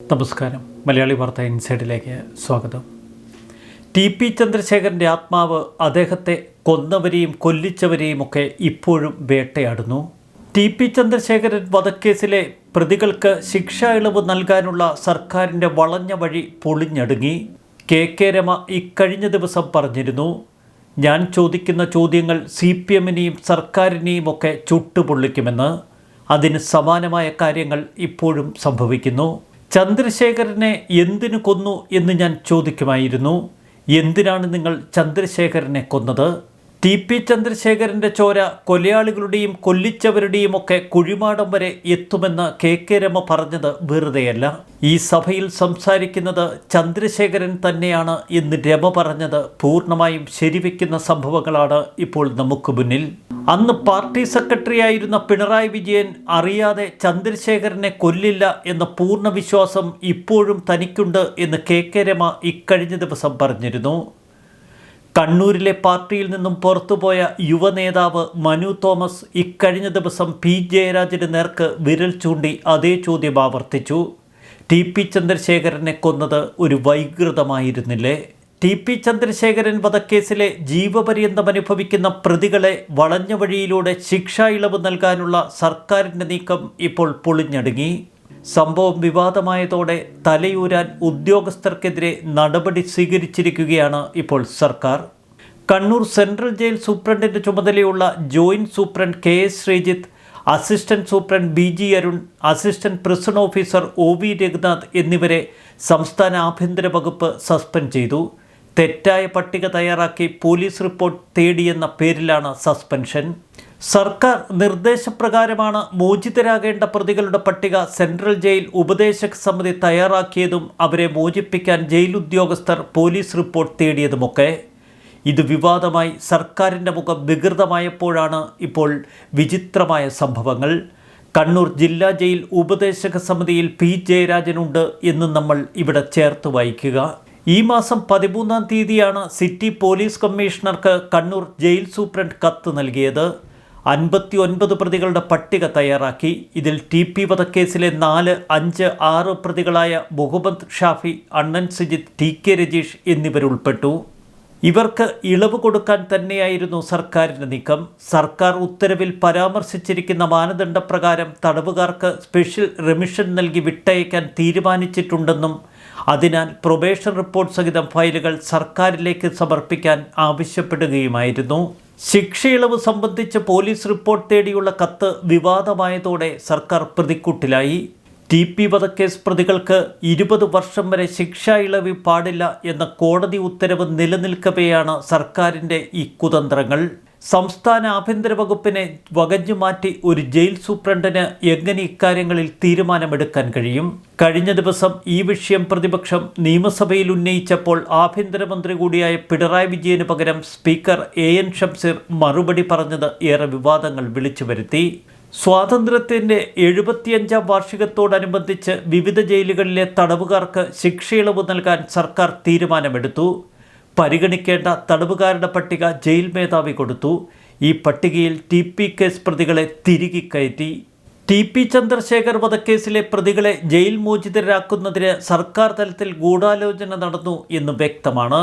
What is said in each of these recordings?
നമസ്കാരം. മലയാളി വാർത്ത ഇൻസൈഡിലേക്ക് സ്വാഗതം. ടി പി ചന്ദ്രശേഖരന്റെ ആത്മാവ് അദ്ദേഹത്തെ കൊന്നവരെയും കൊല്ലിച്ചവരെയും ഒക്കെ ഇപ്പോഴും വേട്ടയാടുന്നു. ടി പി ചന്ദ്രശേഖരൻ വധക്കേസിലെ പ്രതികൾക്ക് ശിക്ഷ ഇളവ് നൽകാനുള്ള സർക്കാരിന്റെ വളഞ്ഞ വഴി പൊളിഞ്ഞടുങ്ങി. കെ കെ രമ ഇക്കഴിഞ്ഞ ദിവസം പറഞ്ഞിരുന്നു ഞാൻ ചോദിക്കുന്ന ചോദ്യങ്ങൾ സി പി എമ്മിനെയും സർക്കാരിനെയും ഒക്കെ ചുട്ടുപൊള്ളിക്കുമെന്ന്. അതിന് സമാനമായ കാര്യങ്ങൾ ഇപ്പോഴും സംഭവിക്കുന്നു. ചന്ദ്രശേഖരനെ എന്തിനു കൊന്നു എന്ന് ഞാൻ ചോദിക്കുമായിരുന്നു? എന്തിനാണ് നിങ്ങൾ ചന്ദ്രശേഖരനെ കൊന്നത്? ടി പി ചന്ദ്രശേഖരന്റെ ചോര കൊലയാളികളുടെയും കൊല്ലിച്ചവരുടെയും ഒക്കെ കുഴിമാടം വരെ എത്തുമെന്ന് കെ കെ രമ പറഞ്ഞത് വെറുതെയല്ല. ഈ സഭയിൽ സംസാരിക്കുന്നത് ചന്ദ്രശേഖരൻ തന്നെയാണ് എന്ന് രമ പറഞ്ഞത് പൂർണമായും ശരിവെക്കുന്ന സംഭവങ്ങളാണ് ഇപ്പോൾ നമുക്ക് മുന്നിൽ. അന്ന് പാർട്ടി സെക്രട്ടറി ആയിരുന്ന പിണറായി വിജയൻ അറിയാതെ ചന്ദ്രശേഖരനെ കൊല്ലില്ല എന്ന പൂർണ വിശ്വാസം ഇപ്പോഴും തനിക്കുണ്ട് എന്ന് കെ കെ രമ ഇക്കഴിഞ്ഞ ദിവസം പറഞ്ഞിരുന്നു. കണ്ണൂരിലെ പാർട്ടിയിൽ നിന്നും പുറത്തുപോയ യുവനേതാവ് മനു തോമസ് ഇക്കഴിഞ്ഞ ദിവസം പി ജയരാജന് നേർക്ക് വിരൽ ചൂണ്ടി അതേ ചോദ്യം ആവർത്തിച്ചു. ടി പി ചന്ദ്രശേഖരനെ കൊന്നത് ഒരു വൈകൃതമായിരുന്നില്ലേ? ടി പി ചന്ദ്രശേഖരൻ വധക്കേസിലെ ജീവപര്യന്തം അനുഭവിക്കുന്ന പ്രതികളെ വളഞ്ഞ വഴിയിലൂടെ ശിക്ഷാ ഇളവ് നൽകാനുള്ള സർക്കാരിന്റെ നീക്കം ഇപ്പോൾ പൊളിഞ്ഞടുങ്ങി. സംഭവം വിവാദമായതോടെ തലയൂരാൻ ഉദ്യോഗസ്ഥർക്കെതിരെ നടപടി സ്വീകരിച്ചിരിക്കുകയാണ് ഇപ്പോൾ സർക്കാർ. കണ്ണൂർ സെൻട്രൽ ജയിൽ സൂപ്രണ്ടിന്റെ ചുമതലയുള്ള joint superintendent K S Sreejith assistant superintendent B G Arun assistant prison officer O V Raghunath എന്നിവരെ സംസ്ഥാന ആഭ്യന്തര വകുപ്പ് സസ്പെൻഡ് ചെയ്തു. തെറ്റായ പട്ടിക തയ്യാറാക്കി പോലീസ് റിപ്പോർട്ട് തേടിയെന്ന പേരിലാണ് സസ്പെൻഷൻ. സർക്കാർ നിർദ്ദേശപ്രകാരമാണ് മോചിതരാകേണ്ട പ്രതികളുടെ പട്ടിക സെൻട്രൽ ജയിൽ ഉപദേശക സമിതി തയ്യാറാക്കിയതും അവരെ മോചിപ്പിക്കാൻ ജയിൽ ഉദ്യോഗസ്ഥർ പോലീസ് റിപ്പോർട്ട് തേടിയതുമൊക്കെ. ഇത് വിവാദമായി സർക്കാരിന്റെ മുഖം വികൃതമായപ്പോഴാണ് ഇപ്പോൾ വിചിത്രമായ സംഭവങ്ങൾ. കണ്ണൂർ ജില്ലാ ജയിൽ ഉപദേശക സമിതിയിൽ പി ജയരാജനുണ്ട് എന്ന് നമ്മൾ ഇവിടെ ചേർത്ത് വായിക്കുക. ഈ മാസം പതിമൂന്നാം തീയതിയാണ് സിറ്റി പോലീസ് കമ്മീഷണർക്ക് കണ്ണൂർ ജയിൽ സൂപ്രണ്ട് കത്ത് നൽകിയത്. അൻപത്തി ഒൻപത് പ്രതികളുടെ പട്ടിക തയ്യാറാക്കി. ഇതിൽ ടി പി വധക്കേസിലെ നാല് അഞ്ച് ആറ് പ്രതികളായ മുഹമ്മദ് ഷാഫി അണ്ണൻ സിജിത്ത് ടി കെ രജീഷ് എന്നിവരുൾപ്പെട്ടു. ഇവർക്ക് ഇളവ് കൊടുക്കാൻ തന്നെയായിരുന്നു സർക്കാരിന്റെ നീക്കം. സർക്കാർ ഉത്തരവിൽ പരാമർശിച്ചിരിക്കുന്ന മാനദണ്ഡപ്രകാരം തടവുകാർക്ക് സ്പെഷ്യൽ റെമിഷൻ നൽകി വിട്ടയക്കാൻ തീരുമാനിച്ചിട്ടുണ്ടെന്നും അതിനാൽ പ്രൊബേഷൻ റിപ്പോർട്ട് സഹിതം ഫയലുകൾ സർക്കാരിലേക്ക് സമർപ്പിക്കാൻ ആവശ്യപ്പെടുകയുമായിരുന്നു. ശിക്ഷയിളവ് സംബന്ധിച്ച് പോലീസ് റിപ്പോർട്ട് തേടിയുള്ള കത്ത് വിവാദമായതോടെ സർക്കാർ പ്രതിക്കൂട്ടിലായി. ടി പി വധക്കേസ് പ്രതികൾക്ക് ഇരുപത് വർഷം വരെ ശിക്ഷ ഇളവ് പാടില്ല എന്ന കോടതി ഉത്തരവ് നിലനിൽക്കവെയാണ് സർക്കാരിന്റെ ഈ കുതന്ത്രങ്ങൾ. സംസ്ഥാന ആഭ്യന്തര വകുപ്പിനെ വകഞ്ഞു മാറ്റി ഒരു ജയിൽ സൂപ്രണ്ടിന് എങ്ങനെ ഇക്കാര്യങ്ങളിൽ തീരുമാനമെടുക്കാൻ കഴിയും? കഴിഞ്ഞ ദിവസം ഈ വിഷയം പ്രതിപക്ഷം നിയമസഭയിൽ ഉന്നയിച്ചപ്പോൾ ആഭ്യന്തരമന്ത്രി കൂടിയായ പിണറായി വിജയന് പകരം സ്പീക്കർ എ എൻ ഷംസീർ മറുപടി പറഞ്ഞത് ഏറെ വിവാദങ്ങൾ വിളിച്ചു വരുത്തി. സ്വാതന്ത്ര്യത്തിന്റെ എഴുപത്തിയഞ്ചാം വാർഷികത്തോടനുബന്ധിച്ച് വിവിധ ജയിലുകളിലെ തടവുകാർക്ക് ശിക്ഷയിളവ് നൽകാൻ സർക്കാർ തീരുമാനമെടുത്തു. പരിഗണിക്കേണ്ട തടവുകാരുടെ പട്ടിക ജയിൽ മേധാവി കൊടുത്തു. ഈ പട്ടികയിൽ ടി പി കേസ് പ്രതികളെ തിരികെ കയറ്റി. ടി പി ചന്ദ്രശേഖർ വധക്കേസിലെ പ്രതികളെ ജയിൽ മോചിതരാക്കുന്നതിന് സർക്കാർ തലത്തിൽ ഗൂഢാലോചന നടന്നു എന്ന് വ്യക്തമാണ്.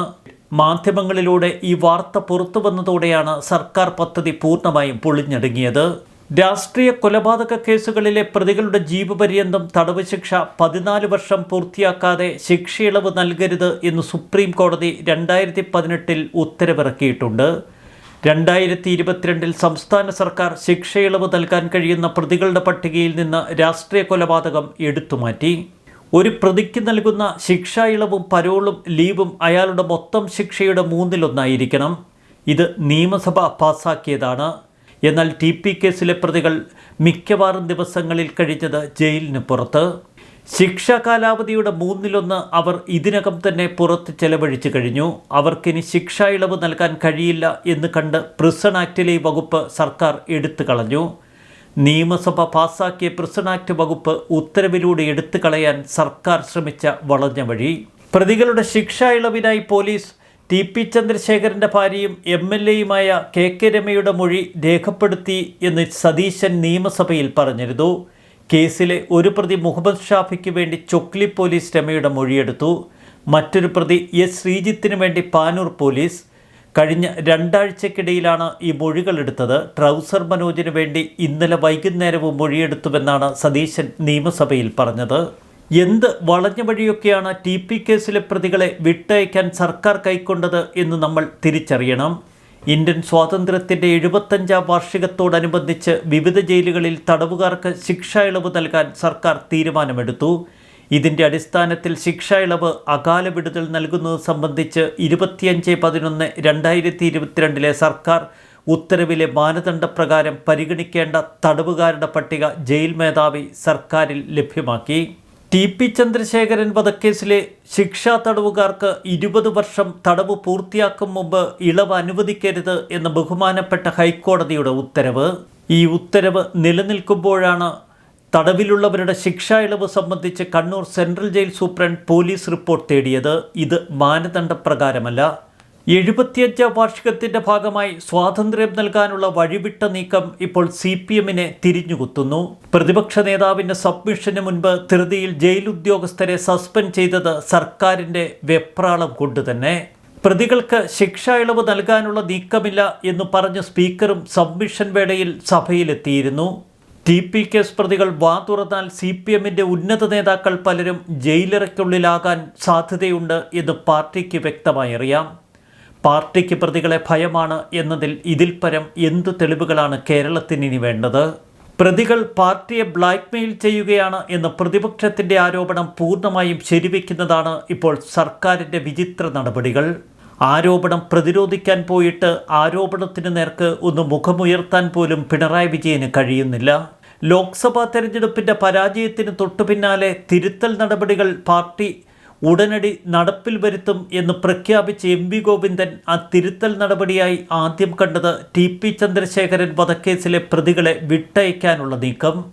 മാധ്യമങ്ങളിലൂടെ ഈ വാർത്ത പുറത്തു വന്നതോടെയാണ് സർക്കാർ പദ്ധതി പൂർണമായും പൊളിഞ്ഞടുങ്ങിയത്. രാഷ്ട്രീയ കൊലപാതക കേസുകളിലെ പ്രതികളുടെ ജീവപര്യന്തം തടവ് ശിക്ഷ പതിനാല് വർഷം പൂർത്തിയാക്കാതെ ശിക്ഷയിളവ് നൽകരുത് എന്ന് സുപ്രീം കോടതി രണ്ടായിരത്തി പതിനെട്ടിൽ ഉത്തരവിറക്കിയിട്ടുണ്ട്. രണ്ടായിരത്തി ഇരുപത്തിരണ്ടിൽ സംസ്ഥാന സർക്കാർ ശിക്ഷയിളവ് നൽകാൻ കഴിയുന്ന പ്രതികളുടെ പട്ടികയിൽ നിന്ന് രാഷ്ട്രീയ കൊലപാതകം എടുത്തുമാറ്റി. ഒരു പ്രതിക്ക് നൽകുന്ന ശിക്ഷാ ഇളവും പരോളും ലീവും അയാളുടെ മൊത്തം ശിക്ഷയുടെ മൂന്നിലൊന്നായിരിക്കണം. ഇത് നിയമസഭ പാസാക്കിയതാണ്. എന്നാൽ ടി പി കേസിലെ പ്രതികൾ മിക്കവാറും ദിവസങ്ങളിൽ കഴിഞ്ഞത് ജയിലിന് പുറത്ത്. ശിക്ഷാ കാലാവധിയുടെ മൂന്നിലൊന്ന് അവർ ഇതിനകം തന്നെ പുറത്ത് ചെലവഴിച്ചു കഴിഞ്ഞു. അവർക്കിനി ശിക്ഷാ ഇളവ് നൽകാൻ കഴിയില്ല എന്ന് കണ്ട് പ്രിസൺ ആക്ടിലെ വകുപ്പ് സർക്കാർ എടുത്തു കളഞ്ഞു. നിയമസഭ പാസാക്കിയ പ്രിസൺ ആക്ട് വകുപ്പ് ഉത്തരവിലൂടെ എടുത്തു കളയാൻ സർക്കാർ ശ്രമിച്ച വളഞ്ഞ വഴി. പ്രതികളുടെ ശിക്ഷാ ഇളവിനായി പോലീസ് ടി പി ചന്ദ്രശേഖരന്റെ ഭാര്യയും എം എൽ എയുമായ കെ കെ രമയുടെ മൊഴി രേഖപ്പെടുത്തി എന്ന് സതീശൻ നിയമസഭയിൽ പറഞ്ഞിരുന്നു. കേസിലെ ഒരു പ്രതി മുഹമ്മദ് ഷാഫിക്ക് വേണ്ടി ചൊക്ലി പോലീസ് രമയുടെ മൊഴിയെടുത്തു. മറ്റൊരു പ്രതി എസ് ശ്രീജിത്തിന് വേണ്ടി പാനൂർ പോലീസ്. കഴിഞ്ഞ രണ്ടാഴ്ചക്കിടയിലാണ് ഈ മൊഴികൾ എടുത്തത്. ട്രൗസർ മനോജിന് വേണ്ടി ഇന്നലെ വൈകുന്നേരവും മൊഴിയെടുത്തുവെന്നാണ് സതീശൻ നിയമസഭയിൽ പറഞ്ഞത്. എന്ത് വളഞ്ഞ വഴിയൊക്കെയാണ് ടി പി കേസിലെ പ്രതികളെ വിട്ടയക്കാൻ സർക്കാർ കൈക്കൊണ്ടത് എന്ന് നമ്മൾ തിരിച്ചറിയണം. ഇന്ത്യൻ സ്വാതന്ത്ര്യത്തിന്റെ എഴുപത്തഞ്ചാം വാർഷികത്തോടനുബന്ധിച്ച് വിവിധ ജയിലുകളിൽ തടവുകാർക്ക് ശിക്ഷാ ഇളവ് നൽകാൻ സർക്കാർ തീരുമാനമെടുത്തു. ഇതിന്റെ അടിസ്ഥാനത്തിൽ ശിക്ഷാ ഇളവ് അകാല വിടുതൽ നൽകുന്നത് സംബന്ധിച്ച് ഇരുപത്തിയഞ്ച് പതിനൊന്ന് രണ്ടായിരത്തി ഇരുപത്തിരണ്ടിലെ സർക്കാർ ഉത്തരവിലെ മാനദണ്ഡപ്രകാരം പരിഗണിക്കേണ്ട തടവുകാരുടെ പട്ടിക ജയിൽ മേധാവി സർക്കാരിൽ ലഭ്യമാക്കി. ടി പി ചന്ദ്രശേഖരൻ വധക്കേസിലെ ശിക്ഷാ തടവുകാർക്ക് ഇരുപത് വർഷം തടവ് പൂർത്തിയാക്കും മുമ്പ് ഇളവ് അനുവദിക്കരുത് എന്ന ബഹുമാനപ്പെട്ട ഹൈക്കോടതിയുടെ ഉത്തരവ്. ഈ ഉത്തരവ് നിലനിൽക്കുമ്പോഴാണ് തടവിലുള്ളവരുടെ ശിക്ഷാ ഇളവ് സംബന്ധിച്ച് Kannur central jail superintendent police report തേടിയത്. ഇത് മാനദണ്ഡപ്രകാരമല്ല. എഴുപത്തിയഞ്ചാം വാർഷികത്തിന്റെ ഭാഗമായി സ്വാതന്ത്ര്യം നൽകാനുള്ള വഴിവിട്ട നീക്കം ഇപ്പോൾ സി പി എമ്മിനെ തിരിഞ്ഞുകുത്തുന്നു. പ്രതിപക്ഷ നേതാവിന്റെ സബ്മിഷന് മുൻപ് ധൃതിയിൽ ജയിൽ ഉദ്യോഗസ്ഥരെ സസ്പെൻഡ് ചെയ്തത് സർക്കാരിന്റെ വെപ്രാളം കൊണ്ടുതന്നെ പ്രതികൾക്ക് ശിക്ഷ ഇളവ് നൽകാനുള്ള നീക്കമില്ല എന്ന് പറഞ്ഞ സ്പീക്കറും സബ്മിഷൻ വേളയിൽ സഭയിലെത്തിയിരുന്നു. ടി പി കേസ് പ്രതികൾ വാ തുറന്നാൽ സി പി എമ്മിന്റെ ഉന്നത നേതാക്കൾ പലരും ജയിലറയ്ക്കുള്ളിലാകാൻ സാധ്യതയുണ്ട് എന്ന് പാർട്ടിക്ക് വ്യക്തമായി അറിയാം. പാർട്ടിക്ക് പ്രതികളെ ഭയമാണ് എന്നതിൽ ഇതിൽ പരം എന്തു തെളിവുകളാണ് കേരളത്തിന് ഇനി വേണ്ടത്? പ്രതികൾ പാർട്ടിയെ ബ്ലാക്ക്മെയിൽ ചെയ്യുകയാണ് എന്ന പ്രതിപക്ഷത്തിന്റെ ആരോപണം പൂർണമായും ശരിവെക്കുന്നതാണ് ഇപ്പോൾ സർക്കാരിന്റെ വിചിത്ര നടപടികൾ. ആരോപണം പ്രതിരോധിക്കാൻ പോയിട്ട് ആരോപണത്തിന് നേർക്ക് ഒന്ന് മുഖമുയർത്താൻ പോലും പിണറായി വിജയന് കഴിയുന്നില്ല. ലോക്സഭാ തെരഞ്ഞെടുപ്പിന്റെ പരാജയത്തിന് തൊട്ടുപിന്നാലെ തിരുത്തൽ നടപടികൾ പാർട്ടി ഉടനടി നടപ്പിൽ വരുത്തും എന്ന് പ്രഖ്യാപിച്ച എം വി ഗോവിന്ദൻ ആ തിരുത്തൽ നടപടിയായി ആദ്യം കണ്ടത് ടി പി ചന്ദ്രശേഖരൻ വധക്കേസിലെ പ്രതികളെ വിട്ടയക്കാനുള്ള നീക്കം.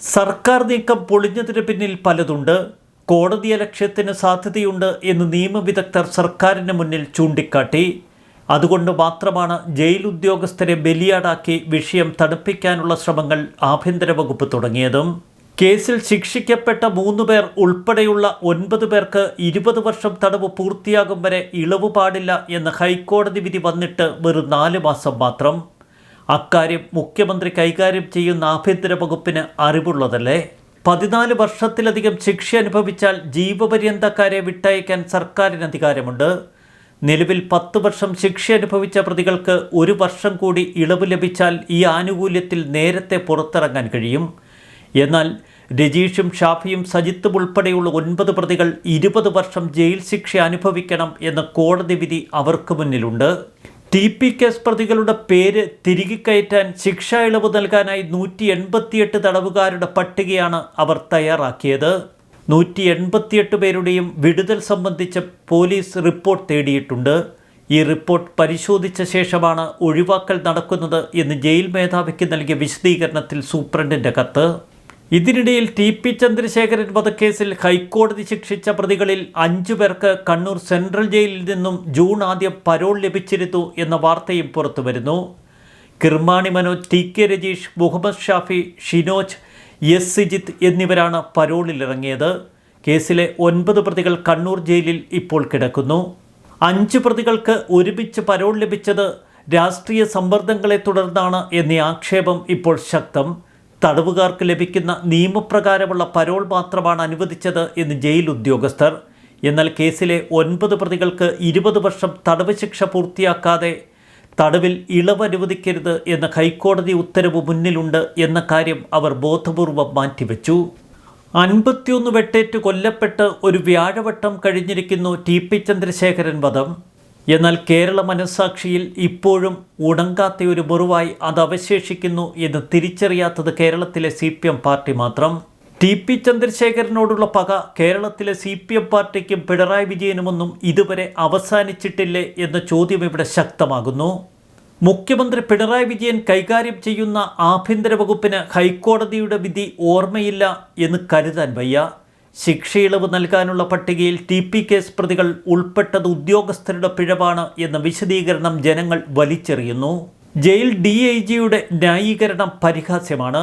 സർക്കാർ നീക്കം പൊളിഞ്ഞതിന് പിന്നിൽ പലതുണ്ട്. കോടതി ലക്ഷ്യത്തിന് സാധ്യതയുണ്ട് എന്ന് നിയമവിദഗ്ധർ സർക്കാരിന് മുന്നിൽ ചൂണ്ടിക്കാട്ടി. അതുകൊണ്ട് മാത്രമാണ് ജയിൽ ഉദ്യോഗസ്ഥരെ ബലിയാടാക്കി വിഷയം തണുപ്പിക്കാനുള്ള ശ്രമങ്ങൾ ആഭ്യന്തര വകുപ്പ് തുടങ്ങിയതും. കേസിൽ ശിക്ഷിക്കപ്പെട്ട മൂന്ന് പേർ ഉൾപ്പെടെയുള്ള ഒൻപത് പേർക്ക് ഇരുപത് വർഷം തടവ് പൂർത്തിയാകും വരെ ഇളവ് പാടില്ല എന്ന ഹൈക്കോടതി വിധി വന്നിട്ട് വെറും നാല് മാസം മാത്രം. അക്കാര്യം മുഖ്യമന്ത്രി കൈകാര്യം ചെയ്യുന്ന ആഭ്യന്തര വകുപ്പിന് അറിവുള്ളതല്ലേ? പതിനാല് വർഷത്തിലധികം ശിക്ഷ അനുഭവിച്ചാൽ ജീവപര്യന്തക്കാരെ വിട്ടയക്കാൻ സർക്കാരിന് അധികാരമുണ്ട്. നിലവിൽ പത്ത് വർഷം ശിക്ഷ അനുഭവിച്ച പ്രതികൾക്ക് ഒരു വർഷം കൂടി ഇളവ് ലഭിച്ചാൽ ഈ ആനുകൂല്യത്തിൽ നേരത്തെ പുറത്തിറങ്ങാൻ കഴിയും. എന്നാൽ രജീഷും ഷാഫിയും സജിത്തും ഉൾപ്പെടെയുള്ള ഒൻപത് പ്രതികൾ ഇരുപത് വർഷം ജയിൽ ശിക്ഷ അനുഭവിക്കണം എന്ന കോടതി വിധി അവർക്ക് മുന്നിലുണ്ട്. ടി പി കേസ് പ്രതികളുടെ പേര് തിരികെ കയറ്റാൻ ശിക്ഷാ ഇളവ് നൽകാനായി നൂറ്റി എൺപത്തിയെട്ട് തടവുകാരുടെ പട്ടികയാണ് അവർ തയ്യാറാക്കിയത്. നൂറ്റി എൺപത്തിയെട്ട് പേരുടെയും വിടുതൽ സംബന്ധിച്ച് പോലീസ് റിപ്പോർട്ട് തേടിയിട്ടുണ്ട്. ഈ റിപ്പോർട്ട് പരിശോധിച്ച ശേഷമാണ് ഒഴിവാക്കൽ നടക്കുന്നത് എന്ന് ജയിൽ മേധാവിക്ക് നൽകിയ വിശദീകരണത്തിൽ സൂപ്രണ്ടിന്റെ കത്ത്. ഇതിനിടയിൽ ടി പി ചന്ദ്രശേഖരൻ വധക്കേസിൽ ഹൈക്കോടതി ശിക്ഷിച്ച പ്രതികളിൽ അഞ്ചു പേർക്ക് കണ്ണൂർ സെൻട്രൽ ജയിലിൽ നിന്നും ജൂൺ ആദ്യം പരോൾ ലഭിച്ചിരുന്നു എന്ന വാർത്തയും പുറത്തുവരുന്നു. Kirmani Manoj T K Rajeesh Muhammad Shafi Shinoj S Sijith എന്നിവരാണ് പരോളിലിറങ്ങിയത്. കേസിലെ ഒൻപത് പ്രതികൾ കണ്ണൂർ ജയിലിൽ ഇപ്പോൾ കിടക്കുന്നു. അഞ്ച് പ്രതികൾക്ക് ഒരുമിച്ച് പരോൾ ലഭിച്ചത് രാഷ്ട്രീയ സമ്മർദ്ദങ്ങളെ തുടർന്നാണ് എന്നീ ആക്ഷേപം ഇപ്പോൾ ശക്തം. തടവുകാർക്ക് ലഭിക്കുന്ന നിയമപ്രകാരമുള്ള പരോൾ മാത്രമാണ് അനുവദിച്ചത് എന്ന് ജയിൽ ഉദ്യോഗസ്ഥർ. എന്നാൽ കേസിലെ ഒൻപത് പ്രതികൾക്ക് ഇരുപത് വർഷം തടവ് ശിക്ഷ പൂർത്തിയാക്കാതെ തടവിൽ ഇളവ് അനുവദിക്കരുത് എന്ന ഹൈക്കോടതി ഉത്തരവ് മുന്നിലുണ്ട് എന്ന കാര്യം അവർ ബോധപൂർവം മാറ്റിവെച്ചു. അൻപത്തിയൊന്ന് വെട്ടേറ്റ് കൊല്ലപ്പെട്ട് ഒരു വ്യാഴവട്ടം കഴിഞ്ഞിരിക്കുന്നു ടി പി ചന്ദ്രശേഖരൻ വധം. എന്നാൽ കേരള മനസാക്ഷിയിൽ ഇപ്പോഴും ഉണങ്ങാത്ത ഒരു മുറിവായി അത് അവശേഷിക്കുന്നു എന്ന് തിരിച്ചറിയാത്തത് കേരളത്തിലെ സി പാർട്ടി മാത്രം. ടി പി ചന്ദ്രശേഖരനോടുള്ള പക കേരളത്തിലെ സി പി എം പാർട്ടിക്കും പിണറായി വിജയനുമൊന്നും ഇതുവരെ അവസാനിച്ചിട്ടില്ലേ എന്ന ചോദ്യം ഇവിടെ ശക്തമാകുന്നു. മുഖ്യമന്ത്രി പിണറായി വിജയൻ കൈകാര്യം ചെയ്യുന്ന ആഭ്യന്തര വകുപ്പിന് ഹൈക്കോടതിയുടെ വിധി ഓർമ്മയില്ല എന്ന് കരുതാൻ വയ്യ. ശിക്ഷയിളവ് നൽകാനുള്ള പട്ടികയിൽ ടി പി കേസ് പ്രതികൾ ഉൾപ്പെട്ടത് ഉദ്യോഗസ്ഥരുടെ പിഴവാണ് എന്ന വിശദീകരണം ജനങ്ങൾ വലിച്ചെറിയുന്നു. ജയിൽ ഡി ഐ ജിയുടെ ന്യായീകരണം പരിഹാസ്യമാണ്.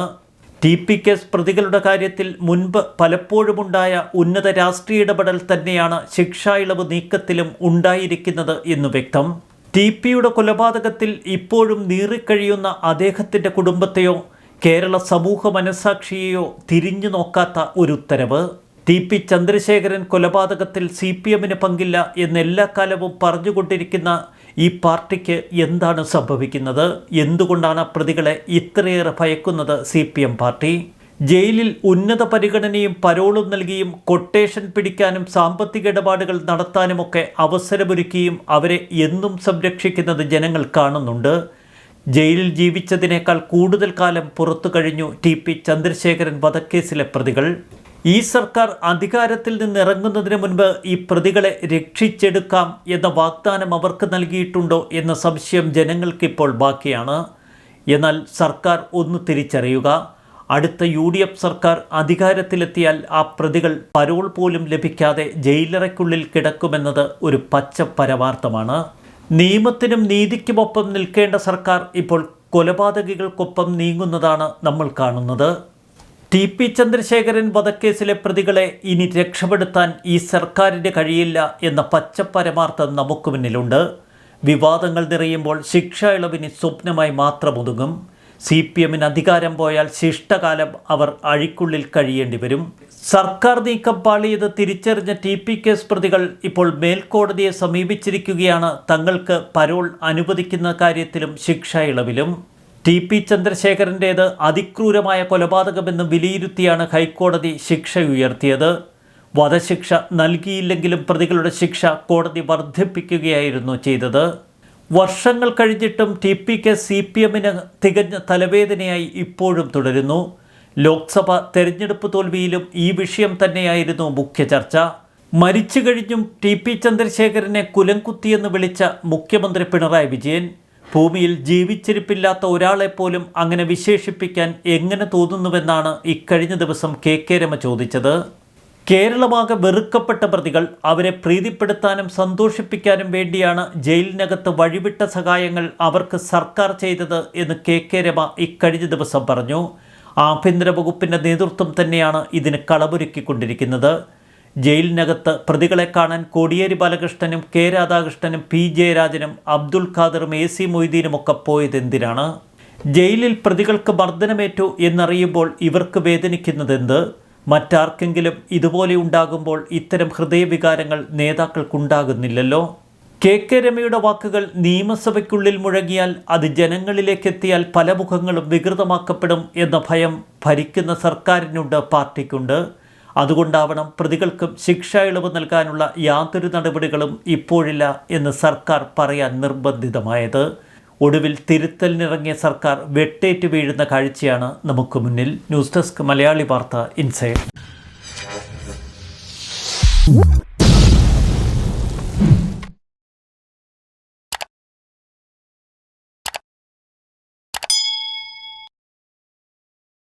ടി പി കേസ് പ്രതികളുടെ കാര്യത്തിൽ മുൻപ് പലപ്പോഴുമുണ്ടായ ഉന്നത രാഷ്ട്രീയ ഇടപെടൽ തന്നെയാണ് ശിക്ഷാ ഇളവ് നീക്കത്തിലും ഉണ്ടായിരിക്കുന്നത് എന്ന് വ്യക്തം. ടി പിയുടെ കൊലപാതകത്തിൽ ഇപ്പോഴും നീറിക്കഴിയുന്ന അദ്ദേഹത്തിന്റെ കുടുംബത്തെയോ കേരള സമൂഹ മനസാക്ഷിയെയോ തിരിഞ്ഞു നോക്കാത്ത ഒരു ഉത്തരവ്. ടി പി ചന്ദ്രശേഖരൻ കൊലപാതകത്തിൽ സി പി എമ്മിന് പങ്കില്ല എന്ന് എല്ലാ കാലവും പറഞ്ഞുകൊണ്ടിരിക്കുന്ന ഈ പാർട്ടിക്ക് എന്താണ് സംഭവിക്കുന്നത്? എന്തുകൊണ്ടാണ് പ്രതികളെ ഇത്രയേറെ ഭയക്കുന്നത് സി പി എം പാർട്ടി? ജയിലിൽ ഉന്നത പരിഗണനയും പരോളും നൽകിയും കൊട്ടേഷൻ പിടിക്കാനും സാമ്പത്തിക ഇടപാടുകൾ നടത്താനുമൊക്കെ അവസരമൊരുക്കിയും അവരെ എന്നും സംരക്ഷിക്കുന്നത് ജനങ്ങൾ കാണുന്നുണ്ട്. ജയിലിൽ ജീവിച്ചതിനേക്കാൾ കൂടുതൽ കാലം പുറത്തു കഴിഞ്ഞു ടി പി ചന്ദ്രശേഖരൻ വധക്കേസിലെ പ്രതികൾ. ഈ സർക്കാർ അധികാരത്തിൽ നിന്ന് ഇറങ്ങുന്നതിന് മുൻപ് ഈ പ്രതികളെ രക്ഷിച്ചെടുക്കാം എന്ന വാഗ്ദാനം അവർക്ക് നൽകിയിട്ടുണ്ടോ എന്ന സംശയം ജനങ്ങൾക്കിപ്പോൾ ബാക്കിയാണ്. എന്നാൽ സർക്കാർ ഒന്ന് തിരിച്ചറിയുക. അടുത്ത യു ഡി എഫ് സർക്കാർ അധികാരത്തിലെത്തിയാൽ ആ പ്രതികൾ പരോൾ പോലും ലഭിക്കാതെ ജയിലറയ്ക്കുള്ളിൽ കിടക്കുമെന്നത് ഒരു പച്ച പരമാർത്ഥമാണ് നിയമത്തിനും നീതിക്കുമൊപ്പം നിൽക്കേണ്ട സർക്കാർ ഇപ്പോൾ കൊലപാതകികൾക്കൊപ്പം നീങ്ങുന്നതാണ് നമ്മൾ കാണുന്നത്. ടി പി ചന്ദ്രശേഖരൻ വധക്കേസിലെ പ്രതികളെ ഇനി രക്ഷപ്പെടുത്താൻ ഈ സർക്കാരിന് കഴിയില്ല എന്ന പച്ചപ്പരമാർത്ഥം നമുക്ക് മുന്നിലുണ്ട്. വിവാദങ്ങൾ നിറയുമ്പോൾ ശിക്ഷ ഇളവിന് സ്വപ്നമായി മാത്രം ഒതുങ്ങും. സി പി എമ്മിന് അധികാരം പോയാൽ ശിഷ്ടകാലം അവർ അഴിക്കുള്ളിൽ കഴിയേണ്ടി വരും. സർക്കാർ നീക്കം പാളിയത് തിരിച്ചറിഞ്ഞ ടി പി കേസ് പ്രതികൾ ഇപ്പോൾ മേൽക്കോടതിയെ സമീപിച്ചിരിക്കുകയാണ്. തങ്ങൾക്ക് പരോൾ അനുവദിക്കുന്ന കാര്യത്തിലും ശിക്ഷ ഇളവിലും. ടി പി ചന്ദ്രശേഖരന്റേത് അതിക്രൂരമായ കൊലപാതകമെന്ന് വിലയിരുത്തിയാണ് ഹൈക്കോടതി ശിക്ഷ ഉയർത്തിയത്. വധശിക്ഷ നൽകിയില്ലെങ്കിലും പ്രതികളുടെ ശിക്ഷ കോടതി വർദ്ധിപ്പിക്കുകയായിരുന്നു ചെയ്തത്. വർഷങ്ങൾ കഴിഞ്ഞിട്ടും T P K C P എമ്മിന് തികഞ്ഞ തലവേദനയായി ഇപ്പോഴും തുടരുന്നു. ലോക്സഭ തെരഞ്ഞെടുപ്പ് തോൽവിയിലും ഈ വിഷയം തന്നെയായിരുന്നു മുഖ്യ ചർച്ച. മരിച്ചു കഴിഞ്ഞും ടി പി ചന്ദ്രശേഖരനെ കുലംകുത്തിയെന്ന് വിളിച്ച മുഖ്യമന്ത്രി പിണറായി വിജയൻ ഭൂമിയിൽ ജീവിച്ചിരിപ്പില്ലാത്ത ഒരാളെപ്പോലും അങ്ങനെ വിശേഷിപ്പിക്കാൻ എങ്ങനെ തോന്നുന്നുവെന്നാണ് ഇക്കഴിഞ്ഞ ദിവസം കെ കെ രമ ചോദിച്ചത്. കേരളമാകെ വെറുക്കപ്പെട്ട പ്രതികൾ അവരെ പ്രീതിപ്പെടുത്താനും സന്തോഷിപ്പിക്കാനും വേണ്ടിയാണ് ജയിലിനകത്ത് വഴിവിട്ട സഹായങ്ങൾ അവർക്ക് സർക്കാർ ചെയ്തത് എന്ന് കെ കെ രമ ഇക്കഴിഞ്ഞ ദിവസം പറഞ്ഞു. ആഭ്യന്തര വകുപ്പിന്റെ നേതൃത്വം തന്നെയാണ് ഇതിന് കളമൊരുക്കിക്കൊണ്ടിരിക്കുന്നത്. ജയിലിനകത്ത് പ്രതികളെ കാണാൻ കോടിയേരി ബാലകൃഷ്ണനും കെ രാധാകൃഷ്ണനും പി ജയരാജനും അബ്ദുൽ ഖാദറും എ സി മൊയ്തീനുമൊക്കെ പോയത് എന്തിനാണ്? ജയിലിൽ പ്രതികൾക്ക് മർദ്ദനമേറ്റു എന്നറിയുമ്പോൾ ഇവർക്ക് വേദനിക്കുന്നതെന്ത് മറ്റാർക്കെങ്കിലും ഇതുപോലെ ഉണ്ടാകുമ്പോൾ ഇത്തരം ഹൃദയവികാരങ്ങൾ നേതാക്കൾക്കുണ്ടാകുന്നില്ലല്ലോ? കെ കെ രമയുടെ വാക്കുകൾ നിയമസഭയ്ക്കുള്ളിൽ മുഴങ്ങിയാൽ അത് ജനങ്ങളിലേക്കെത്തിയാൽ പല മുഖങ്ങളും വികൃതമാക്കപ്പെടും എന്ന ഭയം ഭരിക്കുന്ന സർക്കാരിനുണ്ട് പാർട്ടിക്കുണ്ട്. അതുകൊണ്ടാവണം പ്രതികൾക്കും ശിക്ഷാ ഇളവ് നൽകാനുള്ള യാതൊരു നടപടികളും ഇപ്പോഴില്ല എന്ന് സർക്കാർ പറയാൻ നിർബന്ധിതമായത്. ഒടുവിൽ തിരുത്തലിനിറങ്ങിയ സർക്കാർ വെട്ടേറ്റ് വീഴുന്ന കാഴ്ചയാണ് നമുക്ക് മുന്നിൽ. ന്യൂസ് ഡെസ്ക് മലയാളി വാർത്ത ഇൻസൈഡ്.